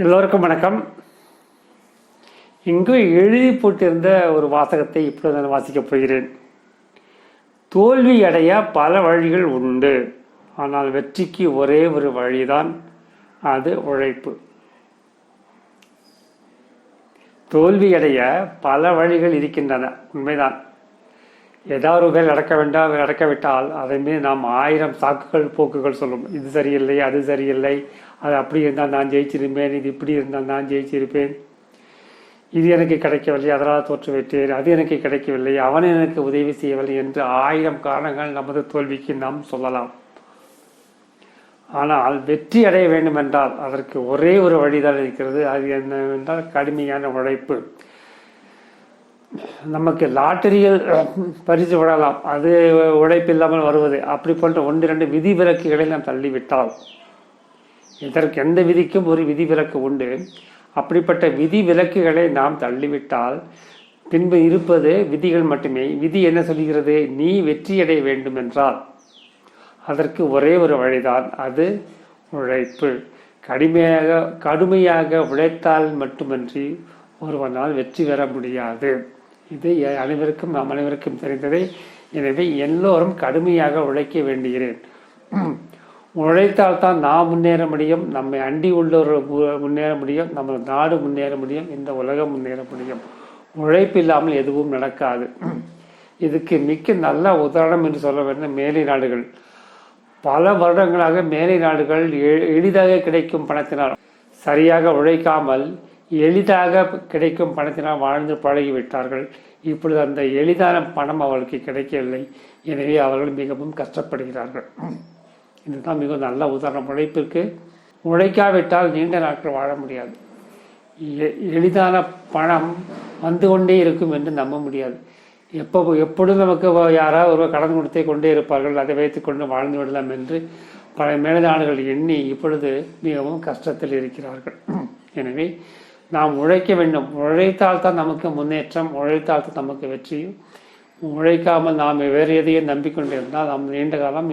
எல்லோருக்கும் வணக்கம். இங்கு எழுதி போட்டிருந்த ஒரு வாசகத்தை இப்பொழுது நான் வாசிக்கப் போகிறேன். தோல்வி அடைய பல வழிகள் உண்டு. ஆனால் வெற்றிக்கு ஒரே ஒரு வழிதான் அது உழைப்பு. தோல்வி அடைய பல வழிகள் இருக்கின்றன. உண்மைதான். ஏதாவது ஒரு வேலை நடக்க வேண்டாம் அடக்கவிட்டால் அதை மீது நாம் ஆயிரம் சாக்குகள் போக்குகள் சொல்லும். இது சரியில்லை அது சரியில்லை அது அப்படி இருந்தால் நான் ஜெயிச்சிருப்பேன் இது இப்படி இருந்தால் நான் ஜெயிச்சிருப்பேன். இது எனக்கு கிடைக்கவில்லை அதனால் தோற்றுவிட்டேன். அது எனக்கு கிடைக்கவில்லை அவன் எனக்கு உதவி செய்யவில்லை என்று ஆயிரம் காரணங்கள் நமது தோல்விக்கு நாம் சொல்லலாம். ஆனால் வெற்றி அடைய வேண்டும் என்றால் அதற்கு ஒரே ஒரு வழிதான் இருக்கிறது. அது என்னவென்றால் கடுமையான உழைப்பு. நமக்கு லாட்டரியில் பரிசு விடலாம் அது உழைப்பு இல்லாமல் வருவது. அப்படி போன்ற ஒன்று இரண்டு விதிவிலக்குகளை நாம் தள்ளிவிட்டால் இதற்கு எந்த விதிக்கும் ஒரு விதிவிலக்கு உண்டு. அப்படிப்பட்ட விதி விலக்குகளை நாம் தள்ளிவிட்டால் பின்பு இருப்பது விதிகள் மட்டுமே. விதி என்ன சொல்கிறது நீ வெற்றியடைய வேண்டும் என்றால் அதற்கு ஒரே ஒரு வழிதான். அது உழைப்பு. கடுமையாக கடுமையாக உழைத்தால் மட்டுமன்றி ஒருவனால் வெற்றி பெற முடியாது. இது அனைவருக்கும் நாம் அனைவருக்கும் தெரிந்ததை. எனவே எல்லோரும் கடுமையாக உழைக்க வேண்டுகிறேன் உழைத்தால் தான் நாம் முன்னேற முடியும் நம்மை அண்டி உள்ளவர்கள் முன்னேற முடியும் நமது நாடு முன்னேற முடியும் இந்த உலகம் முன்னேற முடியும். உழைப்பு இல்லாமல் எதுவும் நடக்காது. இதுக்கு மிக்க நல்ல உதாரணம் என்று சொல்ல வேண்டும் மேலை நாடுகள். பல வருடங்களாக மேலை நாடுகள் எளிதாக கிடைக்கும் பணத்தினால் சரியாக உழைக்காமல் எளிதாக கிடைக்கும் பணத்தினால் வாழ்ந்து பழகிவிட்டார்கள். இப்பொழுது அந்த எளிதான பணம் அவர்களுக்கு கிடைக்கவில்லை. எனவே அவர்கள் மிகவும் கஷ்டப்படுகிறார்கள். இதுதான் மிக நல்ல உதாரணம். உழைப்பிற்கு உழைக்காவிட்டால் நீண்ட நாட்கள் வாழ முடியாது. எளிதான பணம் வந்து கொண்டே இருக்கும் என்று நம்ப முடியாது. எப்போ எப்பொழுதும் நமக்கு யாராவது ஒருவர் கடன் கொடுத்தே கொண்டே இருப்பார்கள் அதை வைத்துக்கொண்டு வாழ்ந்து விடலாம் என்று பல மேலாளர்கள் எண்ணி இப்பொழுது மிகவும் கஷ்டத்தில் இருக்கிறார்கள். எனவே நாம் உழைக்க வேண்டும். உழைத்தால் தான் நமக்கு முன்னேற்றம் உழைத்தால் தான் நமக்கு வெற்றியும். உழைக்காமல் நாம் வேறு எதையும் நம்பிக்கொண்டிருந்தால் நாம் நீண்ட காலம்